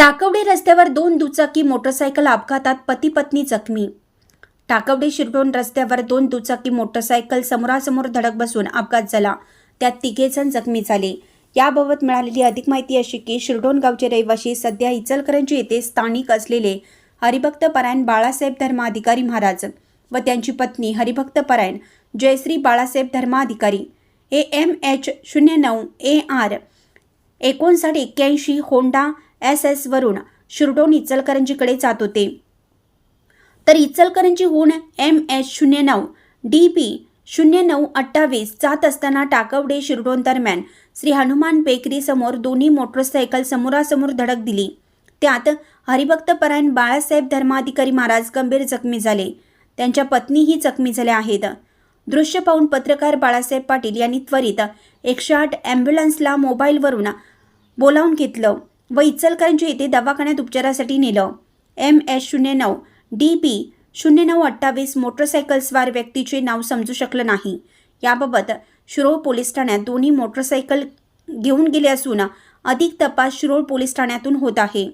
टाकवडे रस्त्यावर दोन दुचाकी मोटरसायकल अपघातात पती पत्नी जखमी. टाकवडे शिरडोन रस्त्यावर दोन दुचाकी मोटरसायकल समोरासमोर धडक बसून अपघात झाला. त्यात तिघेजण जखमी झाले. याबाबत मिळालेली अधिक माहिती अशी की शिरडोन गावचे रहिवासी सध्या इचलकरंजी येथे स्थानिक असलेले हरिभक्त परायण बाळासाहेब धर्माधिकारी महाराज व त्यांची पत्नी हरिभक्त परायण Jayashree Balasaheb Dharmadhikari. A M H शून्य नऊ ए आर एकोणसाठ एक्क्याऐंशी होंडा एस एस वरून शिरडोन इचलकरंजीकडे जात होते. तर इचलकरंजीहून एम एच शून्य नऊ डी पी शून्य नऊ अठ्ठावीस जात असताना टाकवडे शिरडोन दरम्यान श्री हनुमान बेकरी समोर दोन्ही मोटरसायकल समोरासमोर धडक दिली. त्यात हरिभक्त परायण बाळासाहेब धर्माधिकारी महाराज गंभीर जखमी झाले. त्यांच्या पत्नीही जखमी झाल्या आहेत. दृश्य पाहून पत्रकार बाळासाहेब पाटील यांनी त्वरित एकशे आठ ॲम्ब्युलन्सला मोबाईलवरून बोलावून घेतलं. व इचलकरंजी येथे दवाखान्यात उपचारासाठी नेलं. एम एस शून्य नऊ डी पी शून्य नऊ अठ्ठावीस मोटरसायकलस्वार व्यक्तीचे नाव समजू शकलं नाही. याबाबत शिरोळ पोलीस ठाण्यात दोन्ही मोटरसायकल घेऊन गेले असून अधिक तपास शिरोळ पोलीस ठाण्यातून होत आहे.